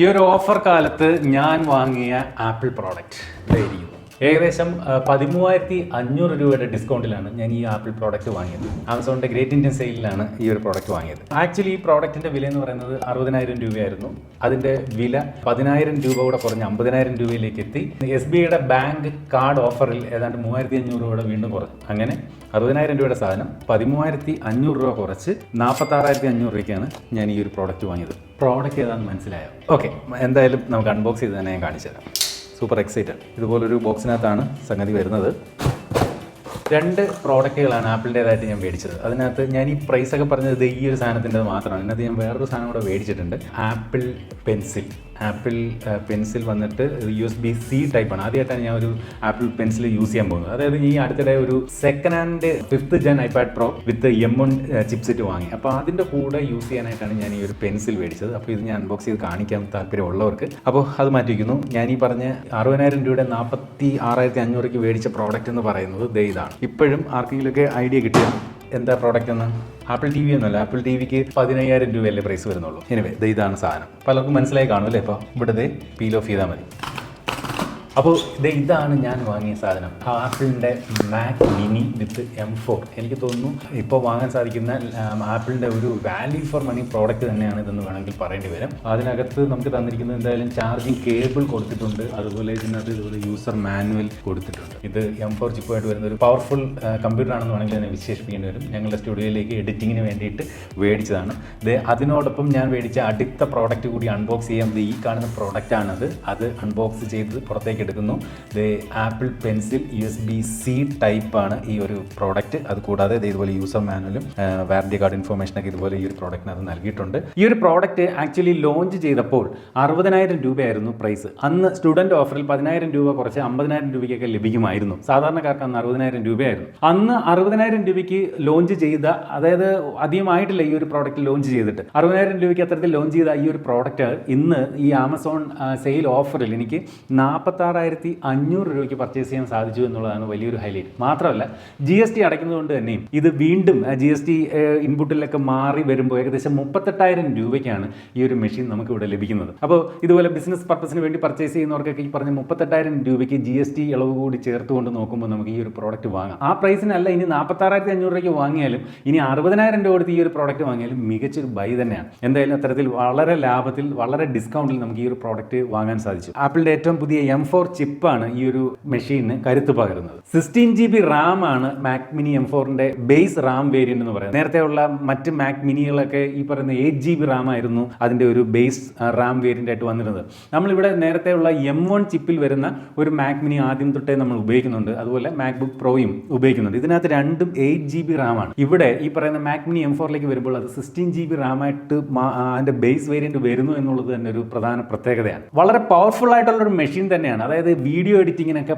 ഈ ഒരു ഓഫർ കാലത്ത് ഞാൻ വാങ്ങിയ ആപ്പിൾ പ്രോഡക്റ്റ് ഇതായിരിക്കും. ഏകദേശം പതിമൂവായിരത്തി അഞ്ഞൂറ് രൂപയുടെ ഡിസ്കൗണ്ടിലാണ് ഞാൻ ഈ ആപ്പിൾ പ്രോഡക്റ്റ് വാങ്ങിയത്. ആമസോണിന്റെ ഗ്രേറ്റ് ഇന്ത്യൻ സെയിലിലാണ് ഈ ഒരു പ്രോഡക്റ്റ് വാങ്ങിയത്. ആക്ച്വലി ഈ പ്രോഡക്റ്റിന്റെ വില എന്ന് പറയുന്നത് അറുപതിനായിരം രൂപയായിരുന്നു. അതിന്റെ വില പതിനായിരം രൂപ കൂടെ കുറഞ്ഞ് അമ്പതിനായിരം രൂപയിലേക്ക് എത്തി. എസ് ബി ഐയുടെ ബാങ്ക് കാർഡ് ഓഫറിൽ ഏതാണ്ട് മൂവായിരത്തി അഞ്ഞൂറ് രൂപയുടെ വീണ്ടും കുറഞ്ഞു. അങ്ങനെ അറുപതിനായിരം രൂപയുടെ സാധനം പതിമൂവായിരത്തി അഞ്ഞൂറ് രൂപ കുറച്ച് നാൽപ്പത്തി ആറായിരത്തി അഞ്ഞൂറ് രൂപയ്ക്കാണ് ഞാൻ ഈ ഒരു പ്രോഡക്റ്റ് വാങ്ങിയത്. പ്രോഡക്റ്റ് ഏതാണെന്ന് മനസ്സിലായോ? ഓക്കെ എന്തായാലും നമുക്ക് അൺബോക്സ് ചെയ്ത് തന്നെ ഞാൻ കാണിച്ചു തരാം സൂപ്പർ എക്സൈറ്റഡ്. ഇതുപോലൊരു ബോക്സിനകത്താണ് സംഗതി വരുന്നത്. രണ്ട് പ്രോഡക്റ്റുകളാണ് ആപ്പിളിന്റെതായിട്ട് ഞാൻ മേടിച്ചത്. അതിനകത്ത് ഞാൻ ഈ പ്രൈസൊക്കെ പറഞ്ഞത് ഈ ഒരു സാധനത്തിന്റെ മാത്രമാണ്. അതിനകത്ത് ഞാൻ വേറൊരു സാധനം കൂടെ മേടിച്ചിട്ടുണ്ട്. Apple pencil. ആപ്പിൾ പെൻസിൽ വന്നിട്ട് യു എസ് ബി സി ടൈപ്പാണ് ആദ്യമായിട്ടാണ് ഞാൻ ഒരു ആപ്പിൾ പെൻസിൽ യൂസ് ചെയ്യാൻ പോകുന്നത്. അതായത് ഈ അടുത്തിടെ ഒരു second hand fifth gen iPad pro with M one chipset വാങ്ങി. അപ്പോൾ അതിന്റെ കൂടെ യൂസ് ചെയ്യാനായിട്ടാണ് ഞാൻ ഈ ഒരു പെൻസിൽ മേടിച്ചത്. അപ്പോൾ ഇത് ഞാൻ അൺബോക്സ് ചെയ്ത് കാണിക്കാൻ താല്പര്യമുള്ളവർക്ക്. അപ്പോൾ അത് മാറ്റിയിരിക്കുന്നു ഞാൻ ഈ പറഞ്ഞ അറുപതിനായിരം രൂപയുടെ നാൽപ്പത്തി ആറായിരത്തി അഞ്ഞൂറ് മേടിച്ച പ്രോഡക്റ്റ് എന്ന് പറയുന്നത് ദേ ഇതാണ്. ഇപ്പോഴും ആർക്കെങ്കിലുമൊക്കെ ഐഡിയ കിട്ടിയാൽ എന്താ പ്രോഡക്റ്റ് എന്ന്? ആപ്പിൾ ടി വി ഒന്നുമല്ല. ആപ്പിൾ ടി വിക്ക് പതിനയ്യായിരം രൂപയല്ലേ പ്രൈസ് വരുന്നുള്ളൂ. എനിവേ ഇതാണ് സാധനം. പലർക്കും മനസ്സിലായി കാണും അല്ലേ ഇപ്പോൾ ഇവിടെ ദേ പീൽ ഓഫ് ചെയ്താൽ മതി. അപ്പോൾ ഇത് ഇതാണ് ഞാൻ വാങ്ങിയ സാധനം. ആപ്പിളിന്റെ Mac mini with M four എനിക്ക് തോന്നുന്നു ഇപ്പോൾ വാങ്ങാൻ സാധിക്കുന്ന ആപ്പിളിന്റെ ഒരു വാല്യൂ ഫോർ മണി പ്രോഡക്റ്റ് തന്നെയാണ് ഇതെന്ന് വേണമെങ്കിൽ പറയേണ്ടി വരും. അതിനകത്ത് നമുക്ക് തന്നിരിക്കുന്നത് എന്തായാലും ചാർജിങ് കേബിൾ കൊടുത്തിട്ടുണ്ട്. അതുപോലെ ഇതിനകത്ത് ഇതുപോലെ യൂസർ മാനുവൽ കൊടുത്തിട്ടുണ്ട്. ഇത് എം ഫോർ ചിപ്പുമായിട്ട് വരുന്ന ഒരു പവർഫുൾ കമ്പ്യൂട്ടർ ആണെന്ന് വേണമെങ്കിൽ തന്നെ വിശേഷിപ്പിക്കേണ്ടി വരും. ഞങ്ങളുടെ സ്റ്റുഡിയോയിലേക്ക് എഡിറ്റിങ്ങിന് വേണ്ടിയിട്ട് മേടിച്ചതാണ് ഇത് അതിനോടൊപ്പം ഞാൻ മേടിച്ച അടുത്ത പ്രോഡക്റ്റ് കൂടി അൺബോക്സ് ചെയ്യാൻ ഈ കാണുന്ന പ്രോഡക്റ്റ് ആണത്. അത് അൺബോക്സ് ചെയ്ത് പുറത്തേക്ക് എടുക്കുന്നു. ഇത് Apple pencil U S B C ടൈപ്പാണ് ഈ ഒരു പ്രോഡക്റ്റ്. അത് കൂടാതെ ദേ ഇതുപോലെ യൂസർ മാനുവലും വാറണ്ടി കാർഡ് ഇൻഫർമേഷനൊക്കെ ഇതുപോലെ ഈ ഒരു പ്രോഡക്റ്റിനകത്ത് നൽകിയിട്ടുണ്ട്. ഈ ഒരു പ്രോഡക്റ്റ് ആക്ച്വലി ലോഞ്ച് ചെയ്തപ്പോൾ അറുപതിനായിരം രൂപയായിരുന്നു പ്രൈസ്. അന്ന് സ്റ്റുഡന്റ് ഓഫറിൽ പതിനായിരം രൂപ കുറച്ച് അമ്പതിനായിരം രൂപയ്ക്കൊക്കെ ലഭിക്കുമായിരുന്നു. സാധാരണക്കാർക്ക് അന്ന് അറുപതിനായിരം രൂപയായിരുന്നു. അന്ന് അറുപതിനായിരം രൂപയ്ക്ക് ലോഞ്ച് ചെയ്ത അതായത് അധികമായിട്ടില്ല ഈ ഒരു പ്രോഡക്റ്റ് ലോഞ്ച് ചെയ്തിട്ട്. അറുപതിനായിരം രൂപയ്ക്ക് അത്തരത്തിൽ ലോഞ്ച് ചെയ്ത ഈ ഒരു പ്രോഡക്റ്റ് ഇന്ന് ഈ ആമസോൺ സെയിൽ ഓഫറിൽ എനിക്ക് നാൽപ്പത്താറായിരത്തി അഞ്ഞൂറ് രൂപയ്ക്ക് പർച്ചേസ് ചെയ്യാൻ സാധിച്ചു എന്നുള്ളതാണ് വലിയൊരു ഹൈലൈറ്റ് മാത്രമല്ല ജി എസ് ടി അടയ്ക്കുന്നതുകൊണ്ട് തന്നെയും ഇത് വീണ്ടും ജി എസ് ടി ഇൻപുട്ടിലൊക്കെ മാറി വരുമ്പോൾ ഏകദേശം മുപ്പത്തെട്ടായിരം രൂപയ്ക്കാണ് ഈ ഒരു മെഷീൻ നമുക്ക് ഇവിടെ ലഭിക്കുന്നത്. അപ്പോൾ ഇതുപോലെ ബിസിനസ് പർപ്പസിന് വേണ്ടി പർച്ചേസ് ചെയ്യുന്നവർക്കൊക്കെ ഈ പറഞ്ഞ മുപ്പത്തെട്ടായിരം രൂപയ്ക്ക് ജി എസ് ടി ഇളവ് കൂടി ചേർത്തുകൊണ്ട് നോക്കുമ്പോൾ നമുക്ക് ഈ ഒരു പ്രോഡക്റ്റ് വാങ്ങാം. ആ പ്രൈസിനല്ല ഇനി നാൽപ്പത്താറായിരത്തി അഞ്ഞൂറ് രൂപയ്ക്ക് വാങ്ങിയാലും ഇനി അറുപതിനായിരം രൂപ കൊടുത്ത് ഈ ഒരു പ്രോഡക്റ്റ് വാങ്ങിയാലും മികച്ചൊരു ബൈ തന്നെയാണ്. എന്തായാലും അത്തരത്തിൽ വളരെ ലാഭത്തിൽ വളരെ ഡിസ്കൗണ്ടിൽ നമുക്ക് ഈ ഒരു പ്രോഡക്റ്റ് വാങ്ങാൻ സാധിച്ചു. ആപ്പിളിന്റെ ഏറ്റവും പുതിയ എം ഫോർ ചിപ്പാണ് ഈ ഒരു മെഷീന് കരുത്ത് പകരുന്നത്. സിക്സ്റ്റീൻ ജി ബി റാം ആണ് മാക് മിനി എം ഫോറിന്റെ ബേസ് റാം വേരിയന്റ് എന്ന് പറയുന്നത്. നേരത്തെ ഉള്ള മറ്റ് മാക് മിനികളൊക്കെ ഈ പറയുന്ന എയ്റ്റ് ജി ബി റാം ആയിരുന്നു അതിന്റെ ഒരു ബേസ് റാം വേരിയന്റ് ആയിട്ട് വന്നിരുന്നത്. നമ്മളിവിടെ നേരത്തെ ഉള്ള എം വൺ ചിപ്പിൽ വരുന്ന ഒരു മാക് മിനി ആദ്യം തൊട്ടേ നമ്മൾ ഉപയോഗിക്കുന്നുണ്ട്. അതുപോലെ മാക് ബുക്ക് പ്രോയും ഉപയോഗിക്കുന്നുണ്ട്. ഇതിനകത്ത് രണ്ടും എയ്റ്റ് ജി ബി റാം ആണ്. ഇവിടെ ഈ പറയുന്ന മാക് മിനി എം ഫോറിലേക്ക് വരുമ്പോൾ അത് സിക്സ്റ്റീൻ ജി ബി റാം ആയിട്ട് അതിന്റെ ബേസ് വേരിയന്റ് വരുന്നു എന്നുള്ളത് തന്നെ ഒരു പ്രധാന പ്രത്യേകതയാണ്. വളരെ പവർഫുൾ ആയിട്ടുള്ള ഒരു മെഷീൻ തന്നെയാണ്. അതായത് വീഡിയോ എഡിറ്റിങ്ങിനൊക്കെ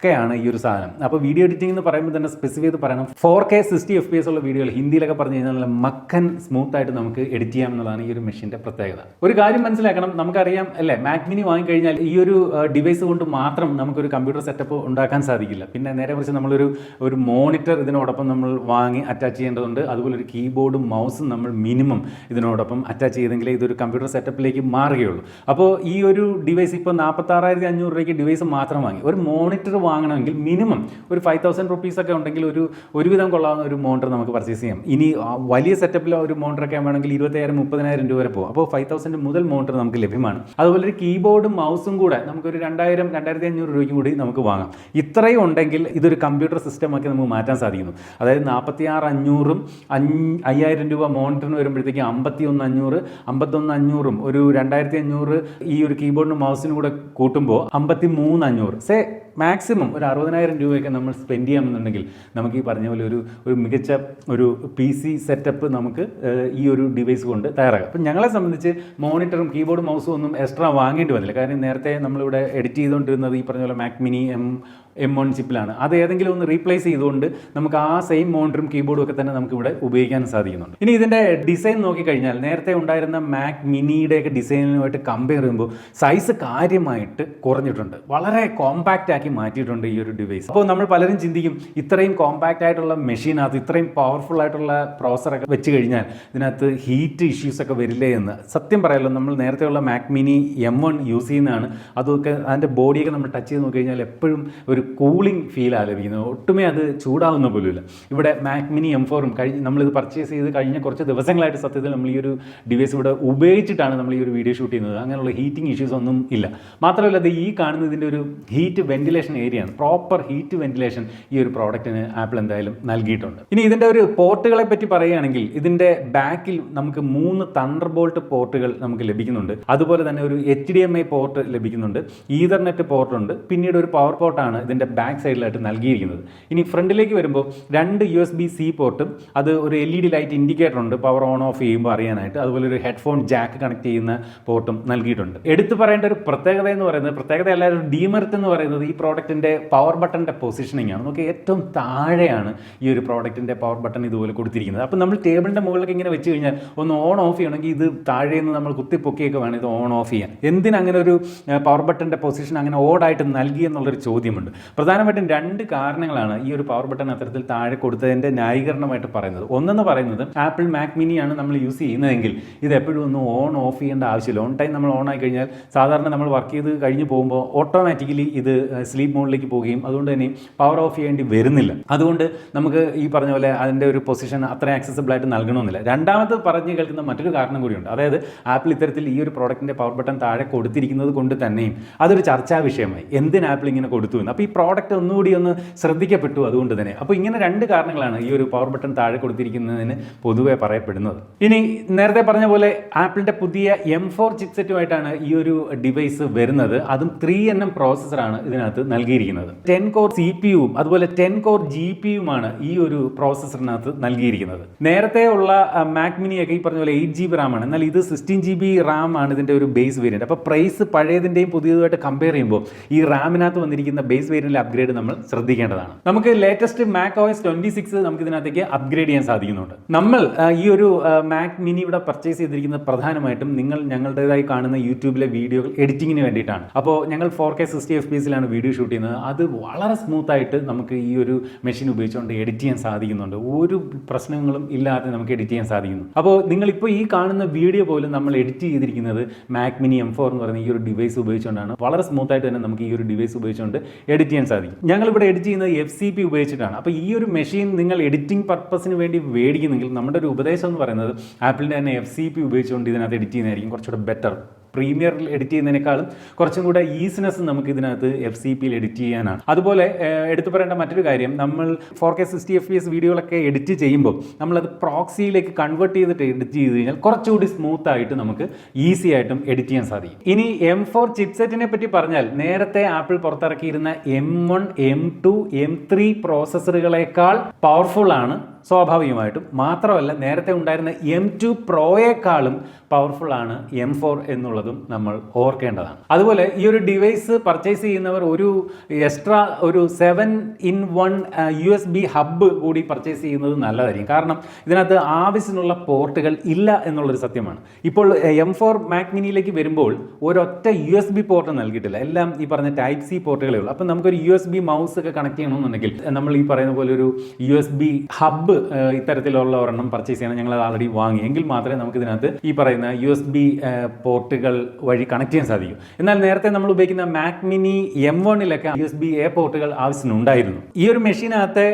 പക്കയാണ് ഈ ഒരു സാധനം. അപ്പോൾ വീഡിയോ എഡിറ്റിംഗ് എന്ന് പറയുമ്പോൾ തന്നെ സ്പെസിഫൈ ചെയ്ത് പറയണം. Four K sixty F P S ഉള്ള വീഡിയോകൾ ഹിന്ദിയിലൊക്കെ പറഞ്ഞു കഴിഞ്ഞാൽ മക്കൻ സ്മൂത്ത് ആയിട്ട് നമുക്ക് എഡിറ്റ് ചെയ്യാം എന്നുള്ളതാണ് ഈ ഒരു മെഷീന്റെ പ്രത്യേകത. ഒരു കാര്യം മനസ്സിലാക്കണം. നമുക്കറിയാം അല്ലേ? മാക് മിനി വാങ്ങിക്കഴിഞ്ഞാൽ ഈ ഒരു ഡിവൈസ് കൊണ്ട് മാത്രം നമുക്കൊരു കമ്പ്യൂട്ടർ സെറ്റപ്പ് ഉണ്ടാക്കാൻ സാധിക്കില്ല. പിന്നെ നേരെ കുറിച്ച് നമ്മളൊരു ഒരു മോണിറ്റർ ഇതിനോടൊപ്പം നമ്മൾ വാങ്ങി അറ്റാച്ച് ചെയ്യേണ്ടതുണ്ട്. അതുപോലെ ഒരു കീബോർഡും മൗസും നമ്മൾ മിനിമം ഇതിനോടൊപ്പം അറ്റാച്ച് ചെയ്തെങ്കിലേ ഇതൊരു കമ്പ്യൂട്ടർ സെറ്റപ്പിലേക്ക് മാറുകയുള്ളൂ. അപ്പോൾ ഈ ഒരു ഡിവൈസ് ഇപ്പോൾ നാൽപ്പത്താറായിരത്തി അഞ്ഞൂറ് രൂപയ്ക്ക് ഡിവൈസ് മാത്രം വാങ്ങി. ഒരു മോണിറ്റർ വാങ്ങണമെങ്കിൽ മിനിമം ഒരു ഫൈവ് തൗസൻഡ് റുപ്പീസ് ഒക്കെ ഉണ്ടെങ്കിൽ ഒരു ഒരുവിധം കൊള്ളാവുന്ന ഒരു മോണ്ടർ നമുക്ക് പർച്ചേസ് ചെയ്യാം. ഇനി വലിയ സെറ്റപ്പിൽ ഒരു മോണ്ടറൊക്കെ വേണമെങ്കിൽ ഇരുപത്തയ്യായിരം മുപ്പതിനായിരം രൂപ വരെ പോകും. അപ്പോൾ ഫൈവ് തൗസൻഡ് മുതൽ മോണ്ടർ നമുക്ക് ലഭ്യമാണ്. അതുപോലെ ഒരു കീബോർഡും മൗസും കൂടെ നമുക്കൊരു രണ്ടായിരം രണ്ടായിരത്തി അഞ്ഞൂറ് രൂപയ്ക്ക് കൂടി നമുക്ക് വാങ്ങാം. ഇത്രയും ഉണ്ടെങ്കിൽ ഇതൊരു കമ്പ്യൂട്ടർ സിസ്റ്റമാക്കി നമുക്ക് മാറ്റാൻ സാധിക്കുന്നു. അതായത് നാൽപ്പത്തി ആറ് അഞ്ഞൂറും അഞ്ഞ് അയ്യായിരം രൂപ മോണിറ്ററിന് വരുമ്പോഴത്തേക്ക് അമ്പത്തി ഒന്ന് അഞ്ഞൂറ് അമ്പത്തൊന്ന് അഞ്ഞൂറും ഒരു രണ്ടായിരത്തി അഞ്ഞൂറ് ഈ ഒരു കീബോർഡിനും മൗസിനും കൂടെ കൂട്ടുമ്പോൾ അമ്പത്തി മൂന്ന് അഞ്ഞൂറ്. സേ മാക്സിമം ഒരു അറുപതിനായിരം രൂപയൊക്കെ നമ്മൾ സ്പെൻഡ് ചെയ്യാമെന്നുണ്ടെങ്കിൽ നമുക്ക് ഈ പറഞ്ഞ പോലെ ഒരു ഒരു മികച്ച ഒരു പി സി സെറ്റപ്പ് നമുക്ക് ഈ ഒരു ഡിവൈസ് കൊണ്ട് തയ്യാറാക്കാം. അപ്പം ഞങ്ങളെ സംബന്ധിച്ച് മോണിറ്ററും കീബോർഡും മൗസും ഒന്നും എക്സ്ട്രാ വാങ്ങേണ്ടി വന്നില്ല. കാരണം നേരത്തെ നമ്മളിവിടെ എഡിറ്റ് ചെയ്തുകൊണ്ടിരുന്നത് ഈ പറഞ്ഞ പോലെ Mac mini M M one ചിപ്പിലാണ് അത് ഏതെങ്കിലും ഒന്ന് റീപ്ലേസ് ചെയ്തുകൊണ്ട് നമുക്ക് ആ സെയിം മോണിറ്ററും കീബോർഡും ഒക്കെ തന്നെ നമുക്ക് ഇവിടെ ഉപയോഗിക്കാൻ സാധിക്കുന്നുണ്ട്. ഇനി ഇതിന്റെ ഡിസൈൻ നോക്കിക്കഴിഞ്ഞാൽ നേരത്തെ ഉണ്ടായിരുന്ന മാക് മിനിയുടെ ഒക്കെ ഡിസൈനുമായിട്ട് കമ്പയർ ചെയ്യുമ്പോൾ സൈസ് കാര്യമായിട്ട് കുറഞ്ഞിട്ടുണ്ട്. വളരെ കോമ്പാക്റ്റ് ആക്കി മാറ്റിയിട്ടുണ്ട് ഈ ഒരു ഡിവൈസ് അപ്പോൾ നമ്മൾ പലരും ചിന്തിക്കും ഇത്രയും കോമ്പാക്റ്റ് ആയിട്ടുള്ള മെഷീനകത്ത് ഇത്രയും പവർഫുൾ ആയിട്ടുള്ള പ്രോസറൊക്കെ വെച്ച് കഴിഞ്ഞാൽ ഇതിനകത്ത് ഹീറ്റ് ഇഷ്യൂസ് ഒക്കെ വരില്ലേ എന്ന്. സത്യം പറയാമല്ലോ നമ്മൾ നേരത്തെയുള്ള Mac mini M one use ചെയ്യുന്നതാണ്. അതൊക്കെ അതിന്റെ ബോഡിയൊക്കെ നമ്മൾ ടച്ച് ചെയ്ത് നോക്കി കഴിഞ്ഞാൽ എപ്പോഴും ഒരു കൂളിംഗ് ഫീൽ ആലപിക്കുന്നത് ഒട്ടുമേ അത് ചൂടാവുന്ന പോലുമില്ല. ഇവിടെ മാക് മിനി എം ഫോറും കഴിഞ്ഞ് നമ്മളിത് പർച്ചേസ് ചെയ്ത് കഴിഞ്ഞ കുറച്ച് ദിവസങ്ങളായിട്ട് സത്യത്തിൽ നമ്മൾ ഈ ഒരു ഡിവൈസ് ഇവിടെ ഉപയോഗിച്ചിട്ടാണ് നമ്മൾ ഈ ഒരു വീഡിയോ ഷൂട്ട് ചെയ്യുന്നത്. അങ്ങനെയുള്ള ഹീറ്റിംഗ് ഇഷ്യൂസ് ഒന്നും ഇല്ല. മാത്രമല്ല ഇത് ഈ കാണുന്നതിന്റെ ഒരു ഹീറ്റ് വെന്റിലേഷൻ ആണ്. പ്രോപ്പർ ഹീറ്റ് വെന്റിലേഷൻ ഈ ഒരു പ്രോഡക്റ്റിന് ആപ്പിൾ എന്തായാലും നൽകിയിട്ടുണ്ട്. ഇനി ഇതിന്റെ ഒരു പോർട്ടുകളെ പറ്റി പറയുകയാണെങ്കിൽ ഇതിന്റെ ബാക്കിൽ നമുക്ക് മൂന്ന് തണ്ടർ ബോൾട്ട് പോർട്ടുകൾ നമുക്ക് ലഭിക്കുന്നുണ്ട്. അതുപോലെ തന്നെ ഒരു H D M I port ലഭിക്കുന്നുണ്ട്. ഈതർനെറ്റ് പോർട്ടുണ്ട് പിന്നീട് ഒരു പവർ പോർട്ടാണ് ഇതിന്റെ ബാക്ക് സൈഡിലായിട്ട് നൽകിയിരിക്കുന്നത്. ഇനി ഫ്രണ്ടിലേക്ക് വരുമ്പോൾ രണ്ട് യു എസ് ബി സി പോർട്ടും അത് ഒരു L E D light indicator ഉണ്ട് പവർ ഓൺ ഓഫ് ചെയ്യുമ്പോൾ അറിയാനായിട്ട്. അതുപോലെ ഒരു ഹെഡ്ഫോൺ ജാക്ക് കണക്ട് ചെയ്യുന്ന പോർട്ടും നൽകിയിട്ടുണ്ട്. എടുത്തു പറയേണ്ട ഒരു പ്രത്യേകത എന്ന് പറയുന്നത് പ്രത്യേകത ഒരു ഡീമർത്ത് എന്ന് പറയുന്നത് ഈ പ്രോഡക്റ്റിന്റെ പവർ ബട്ടന്റെ പൊസിഷനിങ് ആണ്. നമുക്ക് ഏറ്റവും താഴെയാണ് ഈ ഒരു പ്രോഡക്റ്റിന്റെ പവർ ബട്ടൺ ഇതുപോലെ കൊടുത്തിരിക്കുന്നത്. അപ്പോൾ നമ്മൾ ടേബിളിന്റെ മുകളിലേക്ക് ഇങ്ങനെ വെച്ച് കഴിഞ്ഞാൽ ഒന്ന് ഓൺ ഓഫ് ചെയ്യണമെങ്കിൽ ഇത് താഴെ നിന്ന് നമ്മൾ കുത്തിപ്പൊക്കിയൊക്കെ വേണം ഇത് ഓൺ ഓഫ് ചെയ്യാൻ. എന്തിനങ്ങനെ ഒരു പവർ ബട്ടന്റെ പൊസിഷൻ അങ്ങനെ ഓടായിട്ട് നൽകി എന്നുള്ളൊരു ചോദ്യമുണ്ട്. പ്രധാനമായിട്ടും രണ്ട് കാരണങ്ങളാണ് ഈ ഒരു പവർ ബട്ടൺ അത്തരത്തിൽ താഴെ കൊടുത്തതിന്റെ ന്യായീകരണമായിട്ട് പറയുന്നത്. ഒന്നെന്ന് പറയുന്നത് ആപ്പിൾ മാക് മിനിയാണ് നമ്മൾ യൂസ് ചെയ്യുന്നതെങ്കിൽ ഇത് എപ്പോഴും ഒന്ന് ഓൺ ഓഫ് ചെയ്യേണ്ട ആവശ്യമില്ല. ഓൺ ടൈം നമ്മൾ ഓൺ ആയി കഴിഞ്ഞാൽ സാധാരണ നമ്മൾ വർക്ക് ചെയ്ത് കഴിഞ്ഞ് പോകുമ്പോൾ ഓട്ടോമാറ്റിക്കലി ഇത് സ്ലീപ്പ് മോഡിലേക്ക് പോവുകയും അതുകൊണ്ട് തന്നെ പവർ ഓഫ് ചെയ്യേണ്ടി വരുന്നില്ല. അതുകൊണ്ട് നമുക്ക് ഈ പറഞ്ഞ പോലെ അതിന്റെ ഒരു പൊസിഷൻ അത്ര ആക്സസിബിൾ ആയിട്ട് നൽകണമെന്നില്ല. രണ്ടാമത് പറഞ്ഞു കേൾക്കുന്ന മറ്റൊരു കാരണം കൂടിയുണ്ട്. അതായത് ആപ്പിൾ ഇത്തരത്തിൽ ഈ ഒരു പ്രോഡക്റ്റിന്റെ പവർ ബട്ടൺ താഴെ കൊടുത്തിരിക്കുന്നത് കൊണ്ട് തന്നെയും അതൊരു ചർച്ചാ വിഷയമായി. എന്തിന് ആപ്പിൾ ഇങ്ങനെ കൊടുത്തു എന്ന്. അപ്പോൾ ഈ പ്രോഡക്റ്റ് ഒന്നുകൂടി ഒന്ന് ശ്രദ്ധിക്കപ്പെട്ടു അതുകൊണ്ട് തന്നെ. അപ്പോൾ ഇങ്ങനെ രണ്ട് കാരണങ്ങളാണ് ഈ ഒരു പവർ ബട്ടൺ താഴെ കൊടുത്തിരിക്കുന്നതിന് പൊതുവെ പറയപ്പെടുന്നത്. ഇനി നേരത്തെ പറഞ്ഞ പോലെ ആപ്പിളിന്റെ പുതിയ എം ഫോർ ചിപ്സെറ്റുമായിട്ടാണ് ഈ ഒരു ഡിവൈസ് വരുന്നത്. അതും ത്രീ എൻ എം പ്രോസസ്സറാണ് ഇതിനകത്ത് നൽകിയിരിക്കുന്നത്. ടെൻ കോർ സി പി യുവും അതുപോലെ ടെൻ കോർ ജി പി യുമാണ് ഈ ഒരു പ്രോസസ്സറിനകത്ത് നൽകിയിരിക്കുന്നത്. നേരത്തെ ഉള്ള മാക് മിനിയൊക്കെ ഈ പറഞ്ഞ പോലെ എയ്റ്റ് ജി ബി റാം ആണ്. എന്നാൽ ഇത് സിക്സ്റ്റീൻ ജി ബി റാം ആണ് ഇതിന്റെ ഒരു ബേസ് വേരിയന്റ് അപ്പോൾ പ്രൈസ് പഴയതിന്റെയും പുതിയതുമായിട്ട് കമ്പയർ ചെയ്യുമ്പോൾ ഈ റാമിനകത്ത് വന്നിരിക്കുന്ന ബേസ് വേരിയന്റിലെ അപ്ഗ്രേഡ് നമ്മൾ ശ്രദ്ധിക്കേണ്ടതാണ്. നമുക്ക് latest Mac OS twenty six നമുക്ക് ഇതിനകത്തേക്ക് അപ്ഗ്രേഡ് ചെയ്യാൻ സാധിക്കുന്നുണ്ട്. നമ്മൾ ഈ ഒരു മാക് മിനി ഇവിടെ പർച്ചേസ് ചെയ്തിരിക്കുന്ന പ്രധാനമായിട്ടും നിങ്ങൾ ഞങ്ങളുടേതായി കാണുന്ന യൂട്യൂബിലെ വീഡിയോകൾ എഡിറ്റിങ്ങിന് വേണ്ടിയിട്ടാണ്. അപ്പോൾ ഞങ്ങൾ ഫോർ കെ സിക്സ്റ്റി എഫ് പിസിലാണ് വീഡിയോ ഷൂട്ട് ചെയ്യുന്നത്. അത് വളരെ സ്മൂത്ത് ആയിട്ട് നമുക്ക് ഈ ഒരു മെഷീൻ ഉപയോഗിച്ചുകൊണ്ട് എഡിറ്റ് ചെയ്യാൻ സാധിക്കുന്നുണ്ട്. ഒരു പ്രശ്നങ്ങളും ഇല്ലാതെ നമുക്ക് എഡിറ്റ് ചെയ്യാൻ സാധിക്കുന്നു. അപ്പോൾ നിങ്ങളിപ്പോൾ ഈ കാണുന്ന വീഡിയോ പോലും നമ്മൾ എഡിറ്റ് ചെയ്തിരിക്കുന്നത് മാക് മിനി എം ഫോർ എന്ന് പറയുന്ന ഈ ഒരു ഡിവൈസ് ഉപയോഗിച്ചുകൊണ്ടാണ്. വളരെ സ്മൂത്ത് ആയിട്ട് തന്നെ നമുക്ക് ഈ ഒരു ഡിവൈസ് ഉപയോഗിച്ചുകൊണ്ട് എഡിറ്റ് ചെയ്യാൻ സാധിക്കും. ഞങ്ങൾ ഇവിടെ എഡിറ്റ് ചെയ്യുന്നത് എഫ് സി പി ഉപയോഗിച്ചിട്ടാണ്. അപ്പോൾ ഈ ഒരു മെഷീൻ നിങ്ങൾ എഡിറ്റിംഗ് പർപ്പസിന് വേണ്ടി മേടിക്കുന്നെങ്കിൽ നമ്മുടെ ഒരു ഉപദേശം എന്ന് പറയുന്നത് ആപ്പിളിന്റെ തന്നെ എഫ് സി പി ഉപയോഗിച്ചുകൊണ്ട് ഇതിനകത്ത് എഡിറ്റ് ചെയ്യുന്നതായിരിക്കും കുറച്ചുകൂടെ ബെറ്റർ പ്രീമിയറിൽ എഡിറ്റ് ചെയ്യുന്നതിനേക്കാളും കുറച്ചും കൂടെ ഈസിനെസ് നമുക്ക് ഇതിനകത്ത് എഫ് സി പിയിൽ എഡിറ്റ് ചെയ്യാനാണ്. അതുപോലെ എടുത്തു പറയേണ്ട മറ്റൊരു കാര്യം നമ്മൾ four K sixty F P S വീഡിയോകളൊക്കെ എഡിറ്റ് ചെയ്യുമ്പോൾ നമ്മളത് പ്രോക്സിയിലേക്ക് കൺവേർട്ട് ചെയ്തിട്ട് എഡിറ്റ് ചെയ്ത് കഴിഞ്ഞാൽ കുറച്ചുകൂടി സ്മൂത്ത് ആയിട്ട് നമുക്ക് ഈസി ആയിട്ടും എഡിറ്റ് ചെയ്യാൻ സാധിക്കും. ഇനി എം ഫോർ ചിപ്സെറ്റിനെ പറ്റി പറഞ്ഞാൽ നേരത്തെ Apple പുറത്തിറക്കിയിരുന്ന M one M two M three പ്രോസസ്സറുകളെക്കാൾ powerful ആണ് സ്വാഭാവികമായിട്ടും. മാത്രമല്ല നേരത്തെ ഉണ്ടായിരുന്ന എം ടു പ്രോയേക്കാളും പവർഫുൾ ആണ് എം ഫോർ എന്നുള്ളതും നമ്മൾ ഓർക്കേണ്ടതാണ്. അതുപോലെ ഈ ഒരു ഡിവൈസ് പർച്ചേസ് ചെയ്യുന്നവർ ഒരു എക്സ്ട്രാ ഒരു seven in one U S B hub കൂടി പർച്ചേസ് ചെയ്യുന്നത് നല്ലതായിരിക്കും. കാരണം ഇതിനകത്ത് ആവശ്യത്തിനുള്ള പോർട്ടുകൾ ഇല്ല എന്നുള്ളൊരു സത്യമാണ്. ഇപ്പോൾ എം ഫോർ മാക് മിനിയിലേക്ക് വരുമ്പോൾ ഒരൊറ്റ യു എസ് ബി പോർട്ട് നൽകിയിട്ടില്ല. എല്ലാം ഈ പറഞ്ഞ ടൈപ്പ് സി പോർട്ടുകളേ ഉള്ളൂ. അപ്പം നമുക്കൊരു യു എസ് ബി മൗസ് ഒക്കെ കണക്ട് ചെയ്യണമെന്നുണ്ടെങ്കിൽ നമ്മൾ ഈ പറയുന്ന പോലെ ഒരു യു എസ് ബി ഹബ്ബ് ഇത്തരത്തിലുള്ള ഒരെണ്ണം പർച്ചേസ് ചെയ്യണം ഞങ്ങൾ ആൾറെഡി വാങ്ങി. എങ്കിൽ മാത്രമേ നമുക്ക് ഇതിനകത്ത് ഈ പറയുന്ന യു എസ് ബി പോർട്ടുകൾ വഴി കണക്ട് ചെയ്യാൻ സാധിക്കും. എന്നാൽ നേരത്തെ നമ്മൾ ഉപയോഗിക്കുന്ന മാക് മിനി എം വണ്ണിലൊക്കെ യു എസ് ബി എ പോർട്ടുകൾ ആവശ്യത്തിനുണ്ടായിരുന്നു. ഈ ഒരു മെഷീനകത്തെ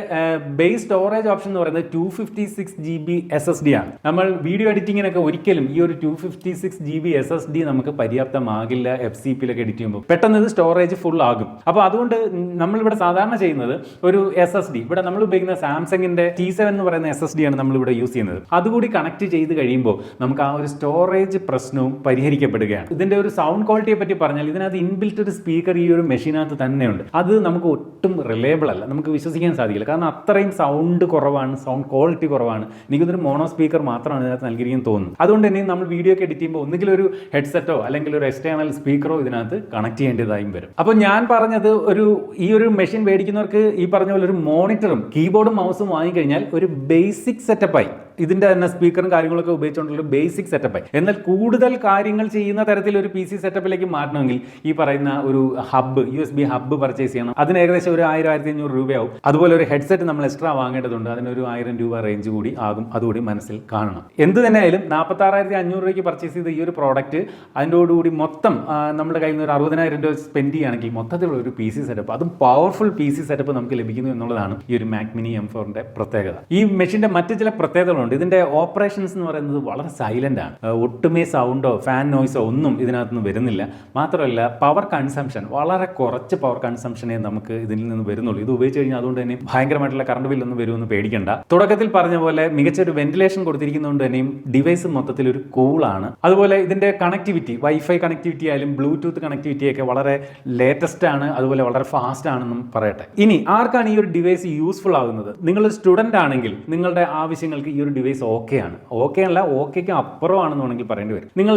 ബേസ് സ്റ്റോറേജ് ഓപ്ഷൻ എന്ന് പറയുന്നത് two fifty six G B S S D ആണ്. നമ്മൾ വീഡിയോ എഡിറ്റിങ്ങിനൊക്കെ ഒരിക്കലും ഈ ഒരു two fifty six G B S S D നമുക്ക് പര്യാപ്തമാകില്ല എഫ് സി പിയിലൊക്കെ എഡിറ്റ് ചെയ്യുമ്പോൾ. പെട്ടെന്ന് ഇത് സ്റ്റോറേജ് ഫുൾ ആകും. അപ്പോൾ അതുകൊണ്ട് നമ്മളിവിടെ സാധാരണ ചെയ്യുന്നത് ഒരു എസ് എസ് ഡി ഇവിടെ നമ്മൾ ഉപയോഗിക്കുന്ന സാംസങ്ങിന്റെ ടി സെവൻ സെവൻ എന്ന് പറയുന്ന എസ് എസ് ഡി ആണ് നമ്മളിവിടെ യൂസ് ചെയ്യുന്നത്. അതുകൂടി കണക്ട് ചെയ്ത് കഴിയുമ്പോൾ നമുക്ക് ആ ഒരു സ്റ്റോറേജ് പ്രശ്നവും പരിഹരിക്കപ്പെടുകയാണ്. ഇതിന്റെ ഒരു സൗണ്ട് ക്വാളിറ്റിയെ പറ്റി പറഞ്ഞാൽ ഇതിനകത്ത് ഇൻബിൽറ്റ് ഒരു സ്പീക്കർ ഈ ഒരു മെഷീനകത്ത് തന്നെയുണ്ട്. അത് നമുക്ക് ഒട്ടും റിലയബിൾ അല്ല. നമുക്ക് വിശ്വസിക്കാൻ സാധിക്കില്ല. കാരണം അത്രയും സൗണ്ട് കുറവാണ് സൗണ്ട് ക്വാളിറ്റി കുറവാണ്. എനിക്കിതൊരു മോണോ സ്പീക്കർ മാത്രമാണ് ഇതിനകത്ത് നൽകിയിരിക്കുന്നത് തോന്നുന്നു. അതുകൊണ്ട് തന്നെ നമ്മൾ വീഡിയോ ഒക്കെ എഡിറ്റ് ചെയ്യുമ്പോൾ ഒന്നുകിൽ ഒരു ഹെഡ്സെറ്റോ അല്ലെങ്കിൽ ഒരു എക്സ്റ്റേണൽ സ്പീക്കറോ ഇതിനകത്ത് കണക്ട് ചെയ്യേണ്ടതായും വരും. അപ്പോൾ ഞാൻ പറഞ്ഞത് ഒരു ഈ ഒരു മെഷീൻ മേടിക്കുന്നവർക്ക് ഈ പറഞ്ഞ പോലെ ഒരു മോണിറ്ററും കീബോർഡും മൗസും വാങ്ങിക്കഴിഞ്ഞാൽ ഒരു ബേസിക് സെറ്റപ്പായി ഇതിന്റെ തന്നെ സ്പീക്കറും കാര്യങ്ങളൊക്കെ ഉപയോഗിച്ചുകൊണ്ടുള്ള ബേസിക് സെറ്റപ്പ് എന്നാൽ കൂടുതൽ കാര്യങ്ങൾ ചെയ്യുന്ന തരത്തിൽ ഒരു പി സി സെറ്റപ്പിലേക്ക് മാറ്റണമെങ്കിൽ ഈ പറയുന്ന ഒരു hub U S B hub purchase ചെയ്യണം. അതിന് ഏകദേശം ഒരു ആയിരം ആയിരത്തി അഞ്ഞൂറ് രൂപയാവും. അതുപോലെ ഒരു ഹെഡ്സെറ്റ് നമ്മൾ എക്സ്ട്രാ വാങ്ങേണ്ടതുണ്ട്. അതിനൊരു ആയിരം രൂപ റേഞ്ച് കൂടി ആകും. അതുകൂടി മനസ്സിൽ കാണണം. എന്ത് തന്നെയായാലും നാൽപ്പത്തി ആറായിരത്തി അഞ്ഞൂറ് രൂപയ്ക്ക് പർച്ചേസ് ചെയ്ത ഈ ഒരു പ്രോഡക്റ്റ് അതിന്റോടുകൂടി മൊത്തം നമ്മുടെ കയ്യിൽ നിന്ന് ഒരു അറുപതിനായിരം രൂപ സ്പെൻഡ് ചെയ്യുകയാണെങ്കിൽ മൊത്തത്തിലുള്ള ഒരു പി സി സെറ്റപ്പ് അതും പവർഫുൾ പി സി സെറ്റപ്പ് നമുക്ക് ലഭിക്കുന്നു എന്നുള്ളതാണ് ഈ ഒരു മാക്മിനി എം ഫോറിന്റെ പ്രത്യേകത. ഈ മെഷീന്റെ മറ്റു ചില പ്രത്യേകതകളുണ്ട്. ഇതിന്റെ ഓപ്പറേഷൻസ് എന്ന് പറയുന്നത് വളരെ സൈലന്റ് ആണ്. ഒട്ടുമേ സൗണ്ടോ ഫാൻ നോയ്സോ ഒന്നും ഇതിനകത്തുനിന്ന് വരുന്നില്ല. മാത്രമല്ല പവർ കൺസംഷൻ വളരെ കുറച്ച് പവർ കൺസംഷനേ നമുക്ക് ഇതിൽ നിന്ന് വരുന്നുള്ളൂ. ഇത് ഉപയോഗിച്ച് കഴിഞ്ഞാൽ അതുകൊണ്ട് തന്നെ ഭയങ്കരമായിട്ടുള്ള കറണ്ട് ബില്ലൊന്നും വരുമെന്ന് പേടിക്കണ്ട. തുടക്കത്തിൽ പറഞ്ഞ പോലെ മികച്ച ഒരു വെന്റിലേഷൻ കൊടുത്തിരിക്കുന്നതുകൊണ്ട് തന്നെയും ഡിവൈസ് മൊത്തത്തിൽ ഒരു കൂളാണ് അതുപോലെ ഇതിന്റെ കണക്ടിവിറ്റി വൈഫൈ കണക്ടിവിറ്റി ആയാലും ബ്ലൂടൂത്ത് കണക്ടിവിറ്റി ഒക്കെ വളരെ ലേറ്റസ്റ്റ് ആണ്. അതുപോലെ വളരെ ഫാസ്റ്റ് ആണെന്നും പറയട്ടെ. ഇനി ആർക്കാണ് ഈ ഒരു ഡിവൈസ് യൂസ്ഫുൾ ആകുന്നത്? നിങ്ങൾ സ്റ്റുഡന്റ് ആണെങ്കിൽ നിങ്ങളുടെ ആവശ്യങ്ങൾക്ക് ഈ ഒരു ഡിവൈസ് ഓക്കെ ആണ്. ഓക്കെ അല്ല ഓക്കെക്ക് അപ്പുറമാണെന്ന് വേണമെങ്കിൽ പറയേണ്ടി വരും. നിങ്ങൾ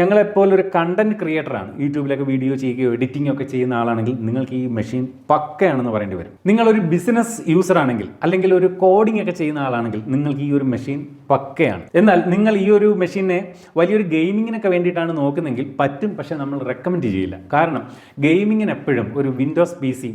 ഞങ്ങളെപ്പോലൊരു കണ്ടന്റ് ക്രിയേറ്റർ ആണ്. യൂട്യൂബിലൊക്കെ വീഡിയോ ചെയ്യുകയോ എഡിറ്റിംഗ് ഒക്കെ ചെയ്യുന്ന ആളാണെങ്കിൽ നിങ്ങൾക്ക് ഈ മെഷീൻ പക്കയാണെന്ന് പറയേണ്ടി വരും. നിങ്ങളൊരു ബിസിനസ് യൂസർ ആണെങ്കിൽ അല്ലെങ്കിൽ ഒരു കോഡിംഗ് ഒക്കെ ചെയ്യുന്ന ആളാണെങ്കിൽ നിങ്ങൾക്ക് ഈ ഒരു മെഷീൻ പക്കയാണ്. എന്നാൽ നിങ്ങൾ ഈ ഒരു മെഷീനെ വലിയൊരു ഗെയിമിങ്ങിനൊക്കെ വേണ്ടിയിട്ടാണ് നോക്കുന്നതെങ്കിൽ പറ്റും പക്ഷേ നമ്മൾ റെക്കമെൻഡ് ചെയ്യില്ല. കാരണം ഗെയിമിങ്ങിന് എപ്പോഴും ഒരു വിൻഡോസ് പി സി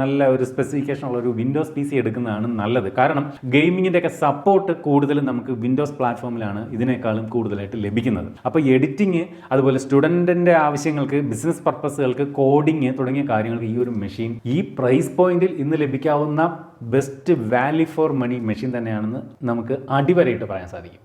നല്ല ഒരു സ്പെസിഫിക്കേഷൻ ഉള്ള ഒരു വിൻഡോസ് പി സി എടുക്കുന്നതാണ് നല്ലത്. കാരണം ഗെയിമിങ്ങിന്റെ ഒക്കെ സപ്പോർട്ട് കൂടുതലും നമുക്ക് വിൻഡോസ് പ്ലാറ്റ്ഫോമിലാണ് ഇതിനേക്കാളും കൂടുതലായിട്ട് ലഭിക്കുന്നത്. അപ്പോൾ എഡിറ്റിങ് അതുപോലെ സ്റ്റുഡന്റിന്റെ ആവശ്യങ്ങൾക്ക് ബിസിനസ് പർപ്പസുകൾക്ക് കോഡിങ് തുടങ്ങിയ കാര്യങ്ങൾക്ക് ഈ ഒരു മെഷീൻ ഈ പ്രൈസ് പോയിന്റിൽ ഇന്ന് ലഭിക്കാവുന്ന best value for money machine തന്നെയാണെന്ന് നമുക്ക് അടിവരയിട്ട് പറയാൻ സാധിക്കും.